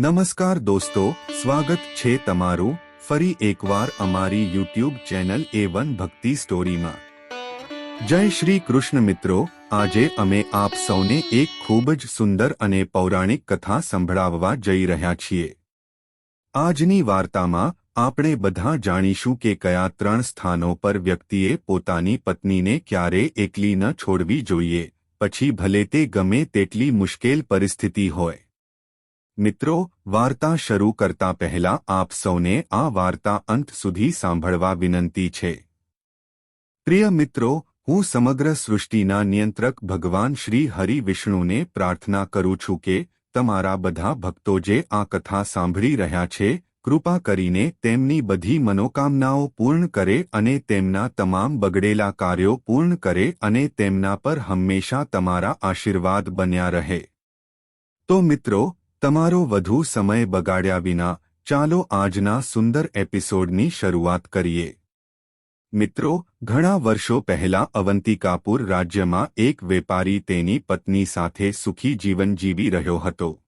નમસ્કાર દોસ્તો, સ્વાગત છે તમારું ફરી એકવાર અમારી યુટ્યુબ ચેનલ એ વન ભક્તિ સ્ટોરીમાં. જય શ્રી કૃષ્ણ મિત્રો, આજે અમે આપ સૌને એક ખૂબ જ સુંદર અને પૌરાણિક કથા સંભળાવવા જઈ રહ્યા છીએ. આજની વાર્તામાં આપણે બધા જાણીશું કે કયા ત્રણ સ્થાનો પર વ્યક્તિએ પોતાની પત્નીને ક્યારે એકલી ન છોડવી જોઈએ, પછી ભલે તે ગમે તેટલી મુશ્કેલ પરિસ્થિતિ હોય. મિત્રો, વાર્તા શરૂ કરતા પહેલા આપ સૌને આ વાર્તા અંત સુધી સાંભળવા વિનંતી છે. પ્રિય મિત્રો, હું સમગ્ર સૃષ્ટિના નિયંત્રક ભગવાન શ્રી હરિ વિષ્ણુને પ્રાર્થના કરું છું કે તમારા બધા ભક્તો જે આ કથા સાંભળી રહ્યા છે, કૃપા કરીને તેમની બધી મનોકામનાઓ પૂર્ણ કરે અને તેમના તમામ બગડેલા કાર્યો પૂર્ણ કરે અને તેમના પર હંમેશા તમારા આશીર્વાદ બન્યા રહે. તો મિત્રો તમારો વધુ સમય બગાડ્યા વિના, ચાલો આજના સુંદર એપિસોડની શરૂઆત કરીએ. મિત્રો, ઘણા વર્ષો પહેલા અવંતિકાપુર રાજ્યમાં એક વેપારી તેની પત્ની સાથે સુખી જીવન જીવી રહ્યો હતો.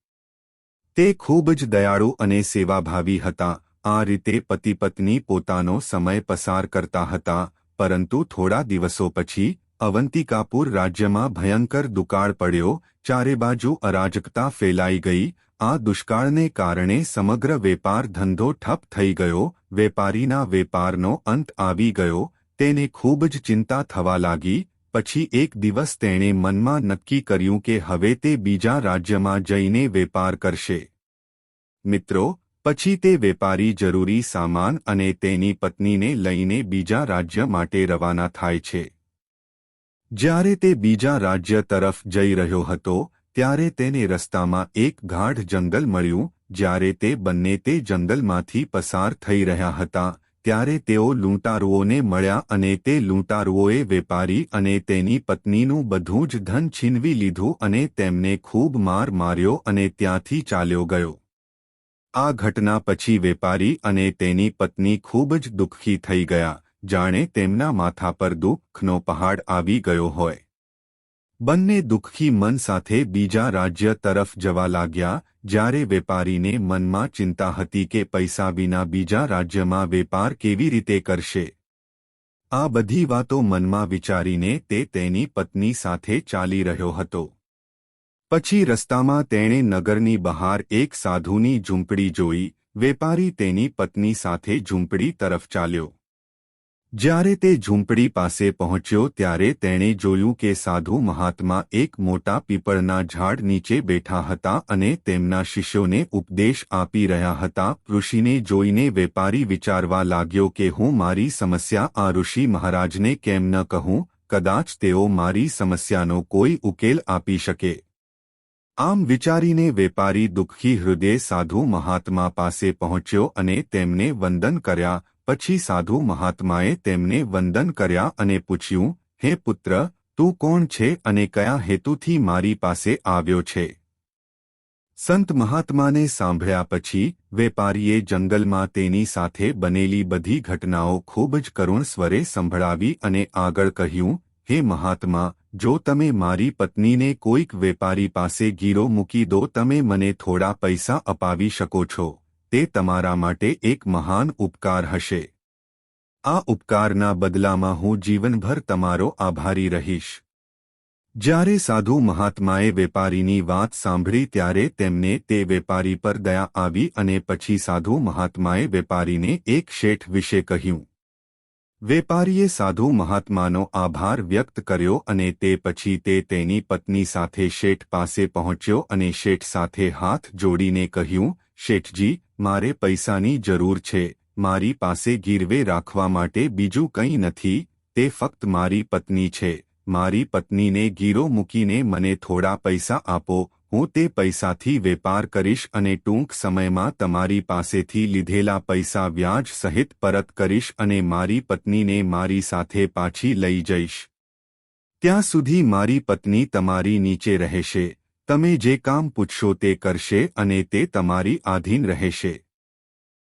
તે ખૂબ જ દયાળુ અને સેવાભાવી હતા, આ રીતે પતિ પત્ની પોતાનો સમય પસાર કરતા હતા, પરંતુ થોડા દિવસો પછી અવંતિકાપુર રાજ્યમાં ભયંકર દુકાળ પડ્યો, ચારે બાજુ અરાજકતા ફેલાઈ ગઈ, આ દુષ્કાળને કારણે સમગ્ર વેપાર ધંધો ઠપ થઈ ગયો, વેપારીના વેપારનો અંત આવી ગયો, તેને ખૂબ જ ચિંતા થવા લાગી, પછી એક દિવસ તેણે મનમાં નક્કી કર્યું કે હવે તે બીજા રાજ્યમાં જઈને વેપાર કરશે. મિત્રો, પછી તે વેપારી જરૂરી સામાન અને તેની પત્નીને લઈને બીજા રાજ્ય માટે રવાના થાય છે. જ્યારે તે બીજા રાજ્ય તરફ જઈ રહ્યો હતો, ત્યારે તેને રસ્તામાં એક ગાઢ જંગલ મળ્યું, જ્યારે તે બંને તે જંગલમાંથી પસાર થઈ રહ્યા હતા, ત્યારે તેઓ લૂંટારુઓને મળ્યા અને તે લૂંટારુઓએ વેપારી અને તેની પત્નીનું બધું જ ધન છીનવી લીધું અને તેમને ખૂબ માર માર્યો અને ત્યાંથી ચાલ્યો ગયો. આ ઘટના પછી વેપારી અને તેની પત્ની ખૂબ જ દુઃખી થઈ ગયા. જાણે તેમના માથા પર દુઃખનો પહાડ આવી ગયો હોય. બંને દુઃખી મન સાથે બીજા રાજ્ય તરફ જવા લાગ્યા, જ્યારે વેપારીને મનમાં ચિંતા હતી કે પૈસા વિના બીજા રાજ્યમાં વેપાર કેવી રીતે કરશે. આ બધી વાતો મનમાં વિચારીને તે તેની પત્ની સાથે ચાલી રહ્યો હતો. પછી રસ્તામાં તેણે નગરની બહાર એક સાધુની ઝૂંપડી જોઈ, વેપારી તેની પત્ની સાથે ઝૂંપડી તરફ ચાલ્યો. જ્યારે તે ઝૂંપડી પાસે પહોંચ્યો ત્યારે તેણે જોયું કે સાધુ મહાત્મા એક મોટા પીપળના ઝાડ નીચે બેઠા હતા અને તેમના શિષ્યોને ઉપદેશ આપી રહ્યા હતા. ઋષિને જોઈને વેપારી વિચારવા લાગ્યો કે હું મારી સમસ્યા આ ઋષિ મહારાજને કેમ ન કહું? કદાચ તેઓ મારી સમસ્યાનો કોઈ ઉકેલ આપી શકે. આમ વિચારીને વેપારી દુઃખી હૃદય સાધુ મહાત્મા પાસે પહોંચ્યો અને તેમને વંદન કર્યા. પછી સાધુ મહાત્માએ તેમને વંદન કર્યા અને પૂછ્યું, હે પુત્ર, તું કોણ છે અને કયા હેતુથી મારી પાસે આવ્યો છે? સંત મહાત્માને સાંભળ્યા પછી વેપારીએ જંગલમાં તેની સાથે બનેલી બધી ઘટનાઓ ખૂબ જ કરુણ સ્વરે સંભળાવી અને આગળ કહ્યું, હે મહાત્મા, જો તમે મારી પત્નીને કોઈક વેપારી પાસે ગીરો મૂકી દો, તમે મને થોડા પૈસા અપાવી શકો છો. તે તમારા માટે એક મહાન ઉપકાર હશે. આ ઉપકારના બદલામાં હું જીવનભર તમારો આભારી રહીશ. જ્યારે સાધુ મહાત્માએ વેપારીની વાત સાંભળી ત્યારે તેમને તે વેપારી પર દયા આવી અને પછી સાધુ મહાત્માએ વેપારીને એક શેઠ વિશે કહ્યું. વેપારીએ સાધુ મહાત્માનો આભાર વ્યક્ત કર્યો અને તે પછી તે તેની પત્ની સાથે શેઠ પાસે પહોંચ્યો અને શેઠ સાથે હાથ જોડીને કહ્યું, શેઠજી મારે પૈસાની જરૂર છે, મારી પાસે ગીરવે રાખવા માટે બીજું કંઈ નથી, તે ફક્ત મારી પત્ની છે, મારી પત્નીને ગીરો મૂકીને મને થોડા પૈસા આપો, હું તે પૈસાથી વેપાર કરીશ અને ટૂંક સમયમાં તમારી પાસેથી લીધેલા પૈસા વ્યાજ સહિત પરત કરીશ અને મારી પત્નીને મારી સાથે પાછી લઈ જઈશ. ત્યાં સુધી મારી પત્ની તમારી નીચે રહેશે. તમે જે કામ પૂછશો તે કરશે અને તે તમારી આધીન રહેશે.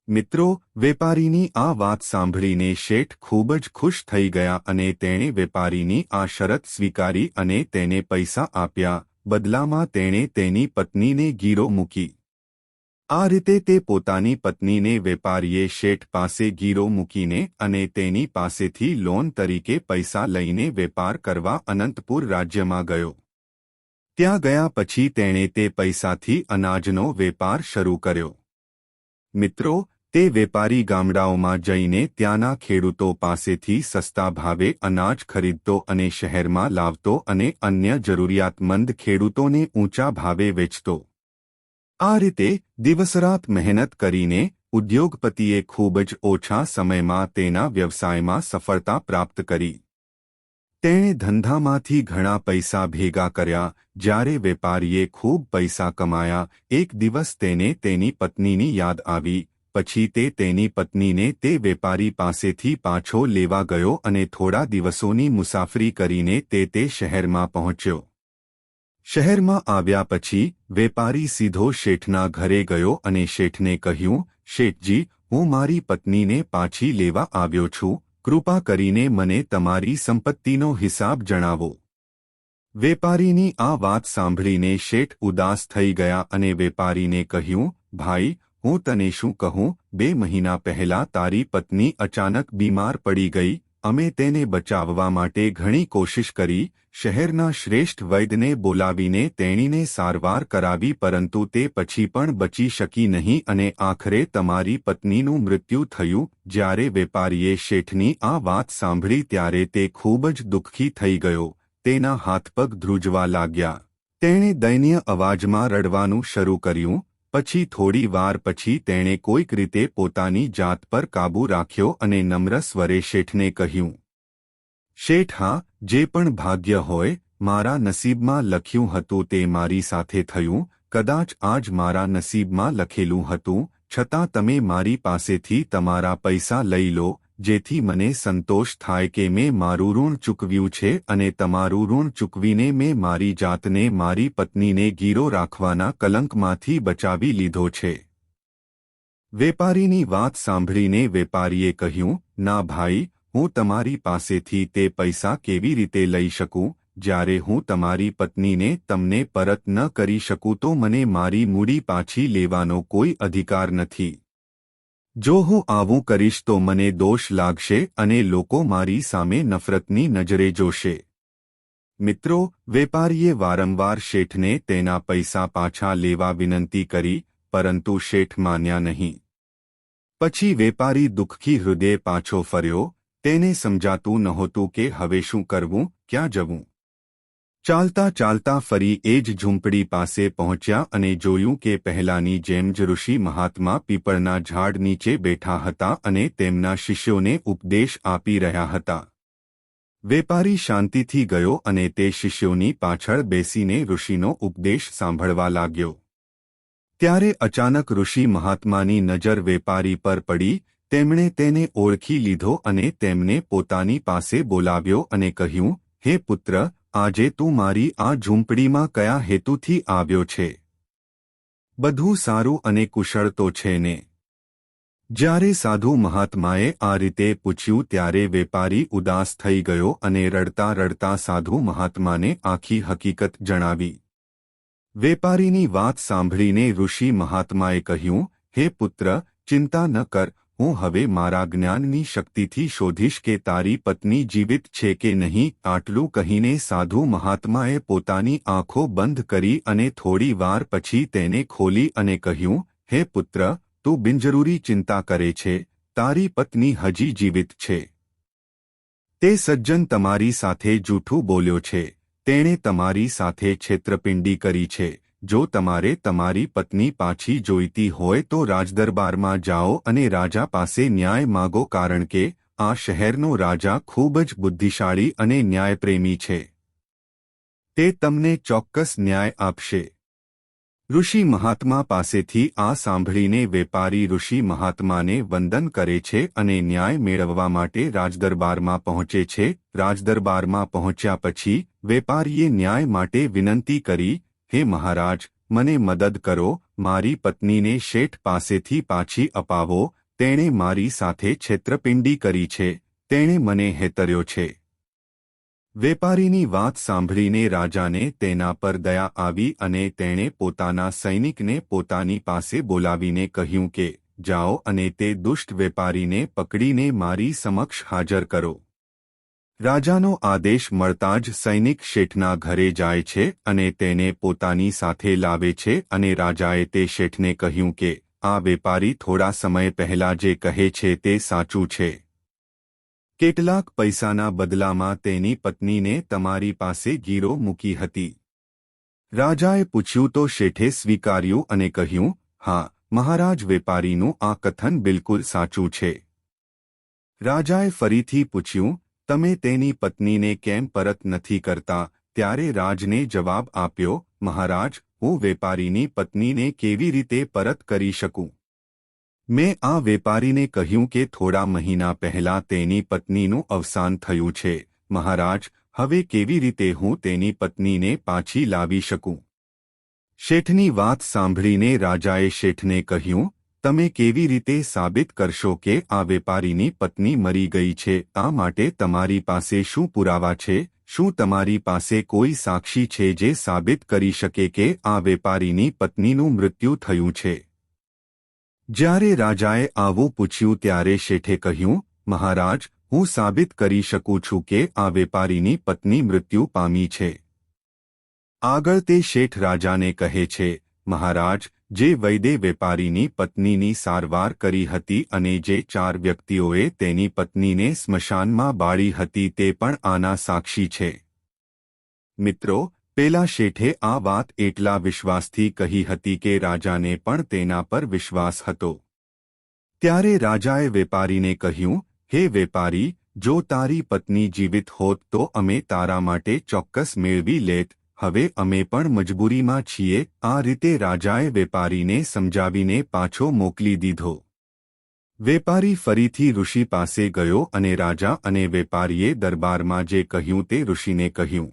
મિત્રો, વેપારીની આ વાત સાંભળીને શેઠ ખૂબ જ ખુશ થઈ ગયા અને તેણે વેપારીની આ શરત સ્વીકારી અને તેને પૈસા આપ્યા. બદલામાં તેણે તેની પત્નીને ગીરો મૂકી. આ રીતે તે પોતાની પત્નીને વેપારીએ શેઠ પાસે ગીરો મૂકીને અને તેની પાસેથી લોન તરીકે પૈસા લઈને વેપાર કરવા અનંતપુર રાજ્યમાં ગયો. ત્યાં ગયા પછી તેણે તે પૈસાથી અનાજનો વેપાર શરૂ કર્યો. મિત્રો, તે વેપારી ગામડાઓમાં જઈને ત્યાંના ખેડૂતો પાસેથી સસ્તા ભાવે અનાજ ખરીદતો અને શહેરમાં લાવતો અને અન્ય જરૂરિયાતમંદ ખેડૂતોને ઊંચા ભાવે વેચતો. આ રીતે દિવસરાત મહેનત કરીને ઉદ્યોગપતિએ ખૂબ જ ઓછા સમયમાં તેના વ્યવસાયમાં સફળતા પ્રાપ્ત કરી. તેણે ધંધામાંથી ઘણા પૈસા ભેગા કર્યા, જ્યારે વેપારીએ ખૂબ પૈસા કમાયા, એક દિવસ તેને તેની પત્નીની યાદ આવી, પછી તે તેની પત્નીને તે વેપારી પાસેથી પાછો લેવા ગયો અને થોડા દિવસોની મુસાફરી કરીને તે તે શહેરમાં પહોંચ્યો. શહેરમાં આવ્યા પછી, વેપારી સીધો શેઠના ઘરે ગયો અને શેઠને કહ્યું, શેઠજી, હું મારી પત્નીને પાછી લેવા આવ્યો છું કૃપા કરીને મને તમારી સંપત્તિનો હિસાબ જણાવો. વેપારીની આ વાત સાંભળીને શેઠ ઉદાસ થઈ ગયા અને વેપારીને કહ્યું, ભાઈ, હું તને શું કહું? બે મહિના પહેલા તારી પત્ની અચાનક બીમાર પડી ગઈ અમે તેને બચાવવા માટે ઘણી કોશિશ કરી, શહેરના શ્રેષ્ઠ વૈદ્યને બોલાવીને તેણીને સારવાર કરાવી પરંતુ તે પછી પણ બચી શકી નહીં અને આખરે તમારી પત્નીનું મૃત્યુ થયું, જ્યારે વેપારીએ શેઠની આ વાત સાંભળી ત્યારે તે ખૂબ જ દુઃખી થઈ ગયો, તેના હાથપગ ધ્રુજવા લાગ્યા. તેણે દયનીય અવાજમાં રડવાનું શરૂ કર્યું પછી થોડી વાર પછી તેણે કોઈક રીતે પોતાની જાત પર કાબૂ રાખ્યો અને નમ્ર સ્વરે શેઠને કહ્યું, શેઠ, હા, જે પણ ભાગ્ય હોય, મારા નસીબમાં લખ્યું હતું તે મારી સાથે થયું, કદાચ આજ મારા નસીબમાં લખેલું હતું, છતાં તમે મારી પાસેથી તમારા પૈસા લઈ લો જેથી મને સંતોષ થાય કે મેં મારું ઋણ ચૂકવ્યું છે અને તમારું ઋણ ચૂકવીને મેં મારી જાતને મારી પત્નીને ગીરો રાખવાના કલંકમાંથી બચાવી લીધો છે. વેપારીની વાત સાંભળીને વેપારીએ કહ્યું, ના ભાઈ, હું તમારી પાસેથી તે પૈસા કેવી રીતે લઈ શકું? જ્યારે હું તમારી પત્નીને તમને પરત ન કરી શકું તો મને મારી મૂડી પાછી લેવાનો કોઈ અધિકાર નથી. જો હું આવું કરીશ તો મને દોષ લાગશે અને લોકો મારી સામે નફરતની નજરે જોશે. મિત્રો, વેપારીએ વારંવાર શેઠને તેના પૈસા પાછા લેવા વિનંતી કરી, પરંતુ શેઠ માન્યા નહીં. પછી વેપારી દુઃખી હૃદય પાછો ફર્યો, તેને સમજાતું નહોતું કે હવે શું કરવું, ક્યાં જવું. ચાલતા ચાલતા ફરી એ જ ઝૂંપડી પાસે પહોંચ્યા અને જોયું કે પહેલાની જેમ જ ઋષિ મહાત્મા પીપળના ઝાડ નીચે બેઠા હતા અને તેમના શિષ્યોને ઉપદેશ આપી રહ્યા હતા. વેપારી શાંતિથી ગયો અને તે શિષ્યોની પાછળ બેસીને ઋષિનો ઉપદેશ સાંભળવા લાગ્યો. ત્યારે અચાનક ઋષિ મહાત્માની નજર વેપારી પર પડી, તેમણે તેને ઓળખી લીધો અને તેમને પોતાની પાસે બોલાવ્યો અને કહ્યું, હે પુત્ર આજે તું મારી આ ઝૂંપડીમાં કયા હેતુથી આવ્યો છે? બધું સારું અને કુશળ તો છે ને? જ્યારે સાધુ મહાત્માએ આ રીતે પૂછ્યું ત્યારે વેપારી ઉદાસ થઈ ગયો અને રડતા રડતા સાધુ મહાત્માને આખી હકીકત જણાવી. વેપારીની વાત સાંભળીને ઋષિ મહાત્માએ કહ્યું, હે પુત્ર, ચિંતા ન કર હું હવે મારા જ્ઞાનની શક્તિથી શોધીશ કે તારી પત્ની જીવિત છે કે નહીં, આટલું કહીને સાધુ મહાત્માએ પોતાની આંખો બંધ કરી અને થોડી વાર પછી તેને ખોલી અને કહ્યું, હે પુત્ર, તું બિનજરૂરી ચિંતા કરે છે, તારી પત્ની હજી જીવિત છે. તે સજ્જન તમારી સાથે જૂઠું બોલ્યો છે, તેણે તમારી સાથે છેત્રપિંડી કરી છે. જો તમારે તમારી પત્ની પાછી જોઈતી હોય તો રાજદરબારમાં જાઓ અને રાજા પાસે ન્યાય માગો કારણ કે આ શહેરનો રાજા ખૂબ જ બુદ્ધિશાળી અને ન્યાયપ્રેમી છે. તે તમને ચોક્કસ ન્યાય આપશે. ઋષિ મહાત્મા પાસેથી આ સાંભળીને વેપારી ઋષિ મહાત્માને વંદન કરે છે અને ન્યાય મેળવવા માટે રાજદરબારમાં પહોંચે છે. રાજદરબારમાં પહોંચ્યા પછી વેપારીએ ન્યાય માટે વિનંતી કરી હે મહારાજ, મને મદદ કરો, મારી પત્નીને શેઠ પાસેથી પાછી અપાવો, તેણે મારી સાથે છેત્રપિંડી કરી છે, તેણે મને હેતર્યો છે. વેપારીની વાત સાંભળીને રાજાને તેના પર દયા આવી અને તેણે પોતાના સૈનિકને પોતાની પાસે બોલાવીને કહ્યું કે, જાઓ અને તે દુષ્ટ વેપારીને પકડીને મારી સમક્ષ હાજર કરો. રાજાનો આદેશ મળતા જ સૈનિક શેઠના ઘરે જાય છે અને તેને પોતાની સાથે લાવે છે અને રાજાએ તે શેઠને કહ્યું કે, આ વેપારી થોડા સમય પહેલા જે કહે છે તે સાચું છે. કેટલાક પૈસાના બદલામાં તેની પત્નીને તમારી પાસે ગીરો મૂકી હતી. રાજાએ પૂછ્યું તો શેઠે સ્વીકાર્યું અને કહ્યું, હા, મહારાજ વેપારીનું આ કથન બિલકુલ સાચું છે. રાજાએ ફરીથી પૂછ્યું તમે તેની પત્નીને કેમ પરત નથી કરતા? ત્યારે રાજને જવાબ આપ્યો, મહારાજ, હું વેપારીની પત્નીને કેવી રીતે પરત કરી શકું? મેં આ વેપારીને કહ્યું કે થોડા મહિના પહેલા તેની પત્નીનું અવસાન થયું છે. મહારાજ, હવે કેવી રીતે હું તેની પત્નીને પાછી લાવી શકું? શેઠની વાત સાંભળીને રાજાએ શેઠને કહ્યું તમે કેવી રીતે સાબિત કરશો કે આ વેપારીની પત્ની મરી ગઈ છે? આ માટે તમારી પાસે શું પુરાવા છે? શું તમારી પાસે કોઈ સાક્ષી છે જે સાબિત કરી શકે કે આ વેપારીની પત્નીનું મૃત્યુ થયું છે? જ્યારે રાજાએ આવું પૂછ્યું ત્યારે શેઠે કહ્યું, મહારાજ, હું સાબિત કરી શકું છું કે આ વેપારીની પત્ની મૃત્યુ પામી છે. આગળ તે શેઠ રાજાને કહે છે, મહારાજ જે વૈદે વેપારીની પત્નીની સારવાર કરી હતી અને જે ચાર વ્યક્તિઓએ તેની પત્નીને સ્મશાનમાં બાળી હતી તે પણ આના સાક્ષી છે. મિત્રો, પેલા શેઠે આ વાત એટલા વિશ્વાસથી કહી હતી કે રાજાને પણ તેના પર વિશ્વાસ હતો. ત્યારે રાજાએ વેપારીને કહ્યું, હે વેપારી, જો તારી પત્ની જીવિત હોત તો અમે તારા માટે ચોક્કસ મેળવી લેત હવે અમે પણ મજબૂરીમાં છીએ, આ રીતે રાજાએ વેપારીને સમજાવીને પાછો મોકલી દીધો. વેપારી ફરીથી ઋષિ પાસે ગયો અને રાજા અને વેપારીએ દરબારમાં જે કહ્યું તે ઋષિને કહ્યું.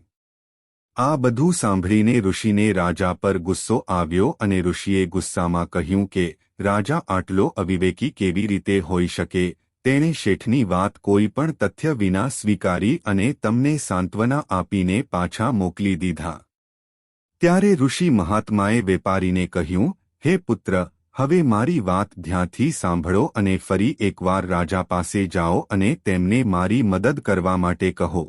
આ બધું સાંભળીને ઋષિને રાજા પર ગુસ્સો આવ્યો અને ઋષિએ ગુસ્સામાં કહ્યું કે, રાજા આટલો અવિવેકી કેવી રીતે હોઈ શકે? તેણે શેઠની વાત કોઈ પણ તથ્ય વિના સ્વીકારી અને તમને સાંત્વના આપીને પાછા મોકલી દીધા. ત્યારે ઋષિ મહાત્માએ વેપારીને કહ્યું, હે પુત્ર, હવે મારી વાત ધ્યાનથી સાંભળો અને ફરી એકવાર રાજા પાસે જાઓ અને તેમને મારી મદદ કરવા માટે કહો.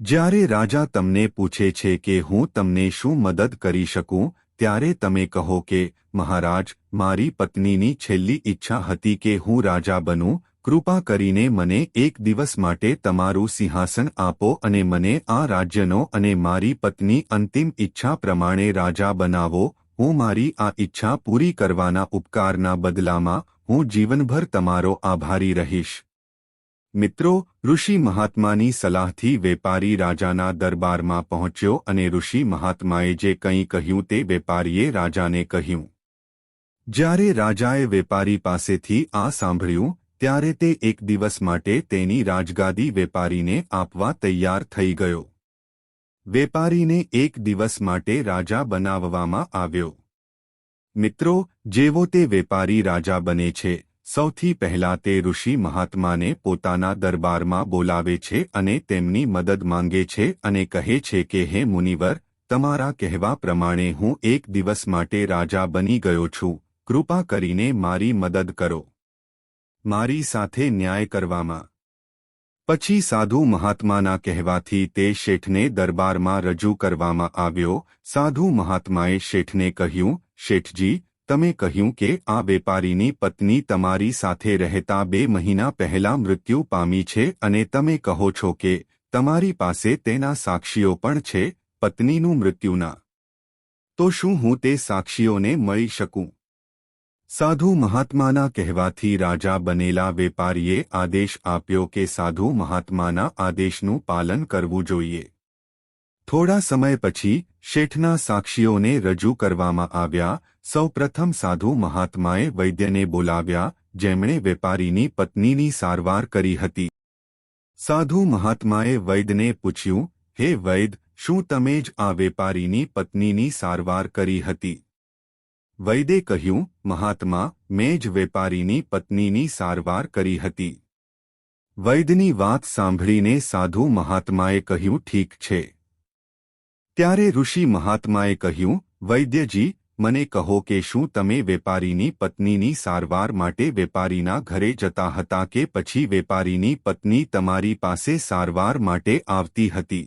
જ્યારે રાજા તમને પૂછે છે કે હું તમને શું મદદ કરી શકું ત્યારે તમે કહો કે, મહારાજ, મારી પત્નીની છેલ્લી ઈચ્છા હતી કે હું રાજા બનું, કૃપા કરીને મને એક દિવસ માટે તમારું સિંહાસન આપો અને મને આ રાજ્યનો અને મારી પત્ની અંતિમ ઈચ્છા પ્રમાણે રાજા બનાવો, હું મારી આ ઈચ્છા પૂરી કરવાના ઉપકારના બદલામાં હું જીવનભર તમારો આભારી રહીશ. મિત્રો, ઋષિ મહાત્માની સલાહથી વેપારી રાજાના દરબારમાં પહોંચ્યો અને ઋષિ મહાત્માએ જે કંઈ કહ્યું તે વેપારીએ રાજાને કહ્યું. જ્યારે રાજાએ વેપારી પાસેથી આ સાંભળ્યું, ત્યારે તે એક દિવસ માટે તેની રાજગાદી વેપારીને આપવા તૈયાર થઈ ગયો. વેપારીને એક દિવસ માટે રાજા બનાવવામાં આવ્યો. મિત્રો, જેવો તે વેપારી રાજા બને છે સૌથી પહેલા તે ઋષિ મહાત્માને પોતાના દરબારમાં બોલાવે છે અને તેમની મદદ માંગે છે અને કહે છે કે, હે મુનિવર, તમારા કહેવા પ્રમાણે હું એક દિવસ માટે રાજા બની ગયો છું. કૃપા કરીને મારી મદદ કરો. મારી સાથે ન્યાય કરવામાં. પછી સાધુ મહાત્માના કહેવાથી તે શેઠને દરબારમાં રજૂ કરવામાં આવ્યો. સાધુ મહાત્માએ શેઠને કહ્યું, શેઠજી તમે કહ્યું કે આ વેપારીની પત્ની તમારી સાથે રહેતા બે મહિના પહેલા મૃત્યુ પામી છે અને તમે કહો છો કે તમારી પાસે તેના સાક્ષીઓ પણ છે, પત્નીનું મૃત્યુના તો શું હું તે સાક્ષીઓને મળી શકું? સાધુ મહાત્માના કહેવાથી રાજા બનેલા વેપારીએ આદેશ આપ્યો કે સાધુ મહાત્માના આદેશનું પાલન કરવું જોઈએ. થોડા સમય પછી શેઠના સાક્ષીઓને રજૂ કરવામાં આવ્યા સૌપ્રથમ સાધુ મહાત્માએ વૈદ્યને બોલાવ્યા, જેમણે વેપારીની પત્નીની સારવાર કરી હતી. સાધુ મહાત્માએ વૈદને પૂછ્યું, હે વૈદ શું તમે જ આ વેપારીની પત્નીની સારવાર કરી હતી? વૈદે કહ્યું, મહાત્મા, મેં જ વેપારીની પત્નીની સારવાર કરી હતી. વૈદ્યની વાત સાંભળીને સાધુ મહાત્માએ કહ્યું, ઠીક છે. ત્યારે ઋષિ મહાત્માએ કહ્યું, વૈદ્યજી મને કહો કે શું તમે વેપારીની પત્નીની સારવાર માટે વેપારીના ઘરે જતા હતા કે પછી વેપારીની પત્ની તમારી પાસે સારવાર માટે આવતી હતી?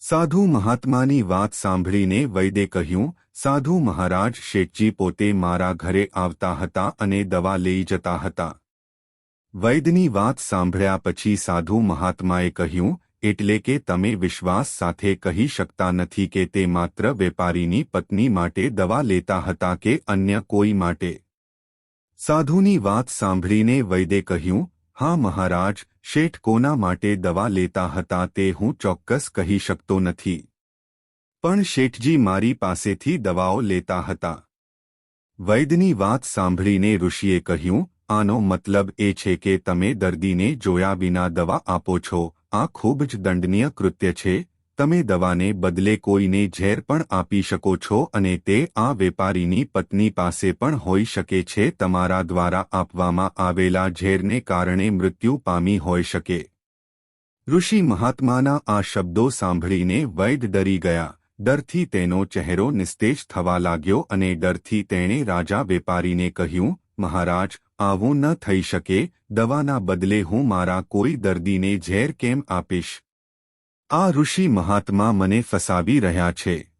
સાધુ મહાત્માની વાત સાંભળીને વૈદે કહ્યું, સાધુ મહારાજ, શેઠજી પોતે મારા ઘરે આવતા હતા અને દવા લઈ જતા હતા. વૈદની વાત સાંભળ્યા પછી સાધુ મહાત્માએ કહ્યું એટલે કે તમે વિશ્વાસ સાથે કહી શકતા નથી કે તે માત્ર વેપારીની પત્ની માટે દવા લેતા હતા કે અન્ય કોઈ માટે. સાધુની વાત સાંભળીને વૈદે કહ્યું, હા મહારાજ, શેઠ કોના માટે દવા લેતા હતા તે હું ચોક્કસ કહી શકતો નથી. પણ શેઠજી મારી પાસેથી દવાઓ લેતા હતા. વૈદની વાત સાંભળીને ઋષિએ કહ્યું, આનો મતલબ એ છે કે તમે દર્દીને જોયા વિના દવા આપો છો આ ખૂબ જ દંડનીય કૃત્ય છે. તમે દવાને બદલે કોઈને ઝેર પણ આપી શકો છો અને તે આ વેપારીની પત્ની પાસે પણ હોઈ શકે છે. તમારા દ્વારા આપવામાં આવેલા ઝેરને કારણે મૃત્યુ પામી હોઈ શકે. ઋષિ મહાત્માના આ શબ્દો સાંભળીને વૈદ ડરી ગયા. ડરથી તેનો ચહેરો નિસ્તેજ થવા લાગ્યો અને ડરથી તેણે રાજા વેપારીને કહ્યું, મહારાજ આવું ન થઈ શકે, દવાના બદલે હું મારા કોઈ દર્દીને ઝેર કેમ આપીશ? આ ઋષિ મહાત્મા મને ફસાવી રહ્યા છે.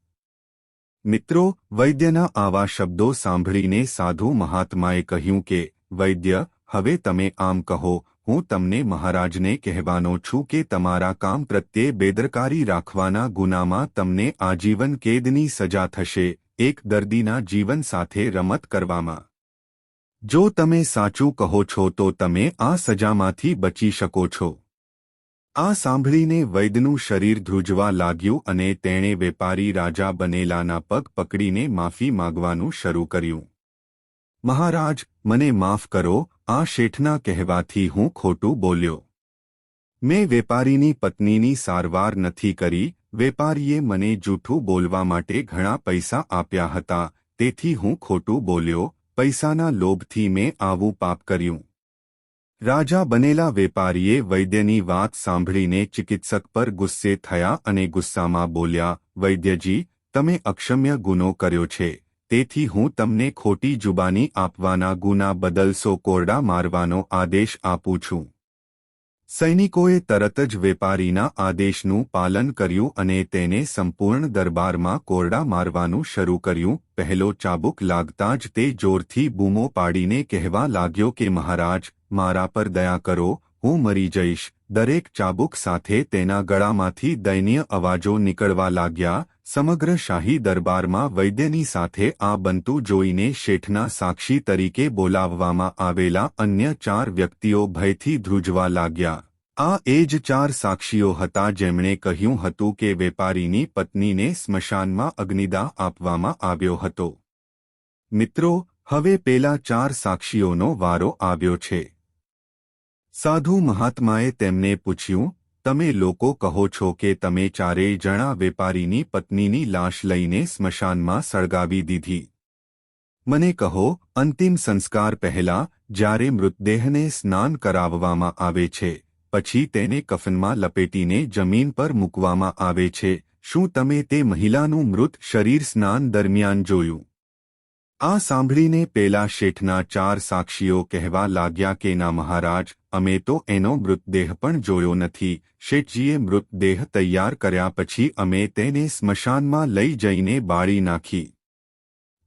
મિત્રો, વૈદ્યના આવા શબ્દો સાંભળીને સાધુ મહાત્માએ કહ્યું કે, વૈદ્ય, હવે તમે આમ કહો, હું તમને મહારાજને કહેવાનો છું કે તમારા કામ પ્રત્યે બેદરકારી રાખવાના ગુનામાં તમને આજીવન કેદની સજા થશે, એક દર્દીના જીવન સાથે રમત કરવામાં. જો તમે સાચું કહો છો તો તમે આ સજામાંથી બચી શકો છો. આ સાંભળીને વૈદનું શરીર ધ્રુજવા લાગ્યું અને તેણે વેપારી રાજા બનેલાના પગ પકડીને માફી માગવાનું શરૂ કર્યું. મહારાજ, મને માફ કરો, આ શેઠના કહેવાથી હું ખોટું બોલ્યો. મેં વેપારીની પત્નીની સારવાર નથી કરી, વેપારીએ મને જૂઠું બોલવા માટે ઘણા પૈસા આપ્યા હતા, તેથી હું ખોટું બોલ્યો પૈસાના લોભથી મેં આવું પાપ કર્યું. રાજા બનેલા વેપારીએ વૈદ્યની વાત સાંભળીને ચિકિત્સક પર ગુસ્સે થયા અને ગુસ્સામાં બોલ્યા, વૈદ્યજી, તમે અક્ષમ્ય ગુનો કર્યો છે, તેથી હું તમને ખોટી જુબાની આપવાના ગુના બદલસો કોરડા મારવાનો આદેશ આપું છું. સૈનિકોએ તરત જ વેપારીના આદેશનું પાલન કર્યું અને તેને સંપૂર્ણ દરબારમાં કોરડા મારવાનું શરૂ કર્યું. પહેલો ચાબુક લાગતા જ તે જોરથી બૂમો પાડીને કહેવા લાગ્યો કે મહારાજ, મારા પર દયા કરો હું મરી જઈશ. દરેક ચાબુક સાથે તેના ગળામાંથી દયનીય અવાજો નીકળવા લાગ્યા. સમગ્ર શાહી દરબારમાં વૈદ્યની સાથે આ બનતું જોઈને શેઠના સાક્ષી તરીકે બોલાવવામાં આવેલા અન્ય ચાર વ્યક્તિઓ ભયથી ધ્રુજવા લાગ્યા. આ એ જ ચાર સાક્ષીઓ હતા જેમણે કહ્યું હતું કે વેપારીની પત્નીને સ્મશાનમાં અગ્નિદાહ આપવામાં આવ્યો હતો. મિત્રો, હવે પેલા ચાર સાક્ષીઓનો વારો આવ્યો છે. સાધુ મહાત્માએ તેમને પૂછ્યું, તમે લોકો કહો છો કે તમે ચારેય જણા વેપારીની પત્નીની લાશ લઈને સ્મશાનમાં સળગાવી દીધી. મને કહો, અંતિમ સંસ્કાર પહેલા, જ્યારે મૃતદેહને સ્નાન કરાવવામાં આવે છે, પછી તેને કફનમાં લપેટીને જમીન પર મૂકવામાં આવે છે, શું તમે તે મહિલાનું મૃત શરીર સ્નાન દરમિયાન જોયું? આ સાંભળીને પેલા શેઠના ચાર સાક્ષીઓ કહેવા લાગ્યા કે, ના મહારાજ અમે તો એનો મૃતદેહ પણ જોયો નથી. શેઠજીએ મૃતદેહ તૈયાર કર્યા પછી અમે તેને સ્મશાનમાં લઈ જઈને બાળી નાખી.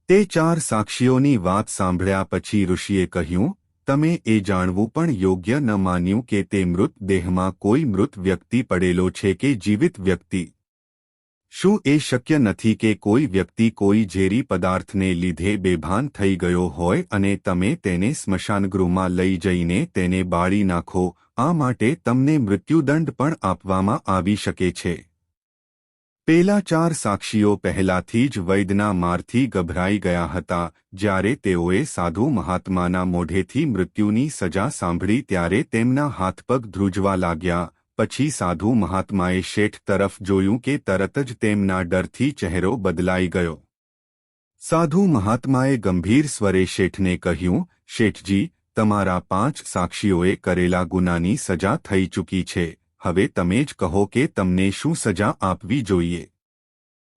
તે ચાર સાક્ષીઓની વાત સાંભળ્યા પછી ઋષિએ કહ્યું, તમે એ જાણવું પણ યોગ્ય ન માન્યું કે તે મૃતદેહમાં કોઈ મૃત વ્યક્તિ પડેલો છે કે જીવિત વ્યક્તિ. શું એ શક્ય નથી કે કોઈ વ્યક્તિ કોઈ ઝેરી પદાર્થને લીધે બેભાન થઈ ગયો હોય અને તમે તેને સ્મશાનગૃહમાં લઈ જઈને તેને બાળી નાખો, આ માટે તમને મૃત્યુદંડ પણ આપવામાં આવી શકે છે. પેલા ચાર સાક્ષીઓ પહેલાથી જ વૈદના મારથી ગભરાઈ ગયા હતા, જ્યારે તેઓએ સાધુ મહાત્માના મોઢેથી મૃત્યુની સજા સાંભળી ત્યારે તેમના હાથપગ ધ્રુજવા લાગ્યા પછી સાધુ મહાત્માએ શેઠ તરફ જોયું કે તરત જ તેમના ડરથી ચહેરો બદલાઈ ગયો. સાધુ મહાત્માએ ગંભીર સ્વરે શેઠને કહ્યું, શેઠજી, તમારા પાંચ સાક્ષીઓએ કરેલા ગુનાની સજા થઈ ચૂકી છે, હવે તમે જ કહો કે તમને શું સજા આપવી જોઈએ.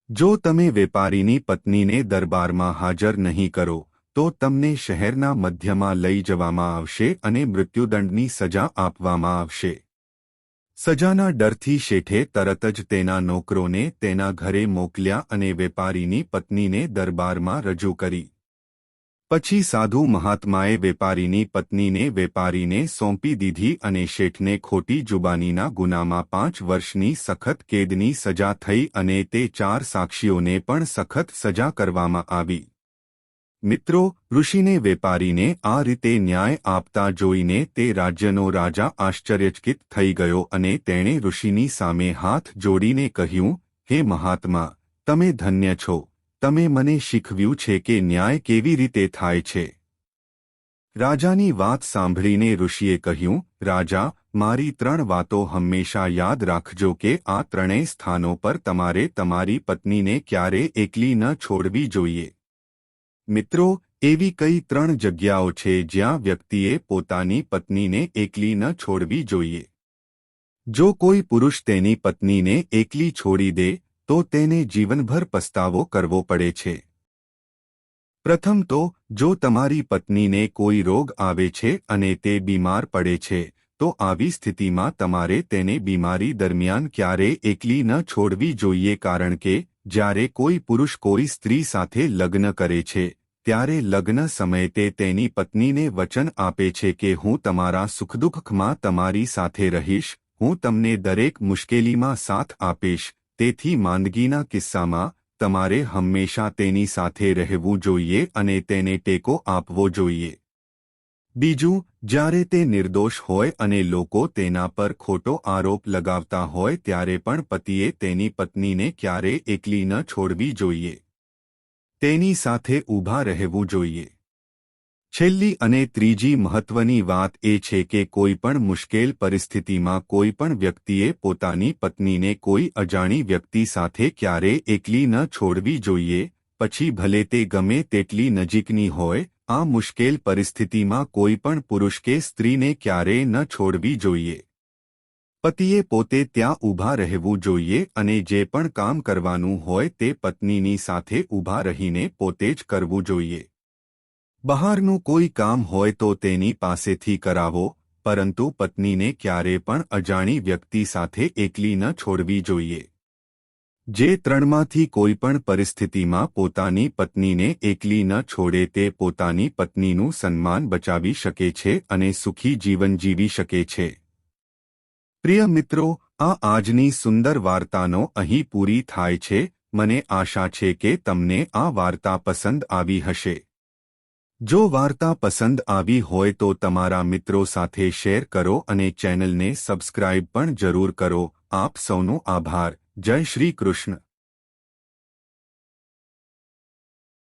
જો તમે વેપારીની પત્નીને દરબારમાં હાજર નહીં કરો, તો તમને શહેરના મધ્યમાં લઈ જવામાં આવશે અને મૃત્યુદંડની સજા આપવામાં આવશે. સજાના ડરથી શેઠે તરત જ તેના નોકરોને તેના ઘરે મોકલ્યા અને વેપારીની પત્નીને દરબારમાં રજૂ કરી. પછી સાધુ મહાત્માએ વેપારીની પત્નીને વેપારીને સોંપી દીધી અને શેઠને ખોટી જુબાનીના ગુનામાં પાંચ વર્ષની સખત કેદની સજા થઈ અને તે ચાર સાક્ષીઓને પણ સખત સજા કરવામાં આવી. મિત્રો, ઋષિને વેપારીને આ રીતે ન્યાય આપતા જોઈને તે રાજ્યનો રાજા આશ્ચર્યચકિત થઈ ગયો અને તેણે ઋષિની સામે હાથ જોડીને કહ્યું, હે મહાત્મા, તમે ધન્ય છો. તમે મને શીખવ્યું છે કે ન્યાય કેવી રીતે થાય છે. રાજાની વાત સાંભળીને ઋષિએ કહ્યું, રાજા, મારી ત્રણ વાતો હંમેશા યાદ રાખજો કે આ ત્રણેય સ્થાનો પર તમારે તમારી પત્નીને ક્યારે એકલી ન છોડવી જોઈએ. મિત્રો, એવી કઈ ત્રણ જગ્યાઓ છે જ્યાં વ્યક્તિએ પોતાની પત્નીને એકલી ન છોડવી જોઈએ? જો કોઈ પુરુષ તેની પત્નીને એકલી છોડી દે, તો તેને જીવનભર પસ્તાવો કરવો પડે છે. પ્રથમ તો, જો તમારી પત્નીને કોઈ રોગ આવે છે અને તે બીમાર પડે છે, તો આવી સ્થિતિમાં તમારે તેને બીમારી દરમિયાન ક્યારે એકલી ન છોડવી જોઈએ કારણ કે જ્યારે કોઈ પુરુષ કોઈ સ્ત્રી સાથે લગ્ન કરે છે, ત્યારે લગ્ન સમયે તે તેની પત્નીને વચન આપે છે કે હું તમારા સુખદુઃખમાં તમારી સાથે રહીશ, હું તમને દરેક મુશ્કેલીમાં સાથ આપીશ, તેથી માંદગીના કિસ્સામાં તમારે હંમેશા તેની સાથે રહેવું જોઈએ અને તેને ટેકો આપવો જોઈએ. બીજું, જ્યારે તે નિર્દોષ હોય અને લોકો તેના પર ખોટો આરોપ લગાવતા હોય ત્યારે પણ પતિએ તેની પત્નીને ક્યારે એકલી ન છોડવી જોઈએ. તેની સાથે ઊભા રહેવું જોઈએ. છેલ્લી અને ત્રીજી મહત્વની વાત એ છે કે કોઈ પણ મુશ્કેલ પરિસ્થિતિમાં કોઈ પણ વ્યક્તિએ પોતાની પત્નીને કોઈ અજાણી વ્યક્તિ સાથે ક્યારે એકલી ન છોડવી જોઈએ, પછી ભલે તે ગમે તેટલી નજીકની હોય આ મુશ્કેલ પરિસ્થિતિમાં કોઈ પણ પુરુષ કે સ્ત્રીને ક્યારેય ન છોડવી જોઈએ. પતિએ પોતે ત્યાં ઊભા રહેવું જોઈએ અને જે પણ કામ કરવાનું હોય તે પત્નીની સાથે ઊભા રહીને પોતે જ કરવું જોઈએ. બહારનું કોઈ કામ હોય તો તેની પાસેથી કરાવો, પરંતુ પત્નીને ક્યારે પણ અજાણી વ્યક્તિ સાથે એકલી ન છોડવી જોઈએ. જે ત્રણમાંથી કોઈ પણ પરિસ્થિતિમાં પોતાની પત્નીને એકલી ન છોડે તે પોતાની પત્નીનું સન્માન બચાવી શકે છે અને સુખી જીવન જીવી શકે છે. પ્રિય મિત્રો, આ આજની સુંદર વાર્તાનો અહીં પૂરી થાય છે. મને આશા છે કે તમને આ વાર્તા પસંદ આવી હશે. જો વાર્તા પસંદ આવી હોય તો તમારા મિત્રો સાથે શેર કરો અને ચેનલને સબસ્ક્રાઇબ પણ જરૂર કરો. આપ સૌનો આભાર. જય શ્રી કૃષ્ણ.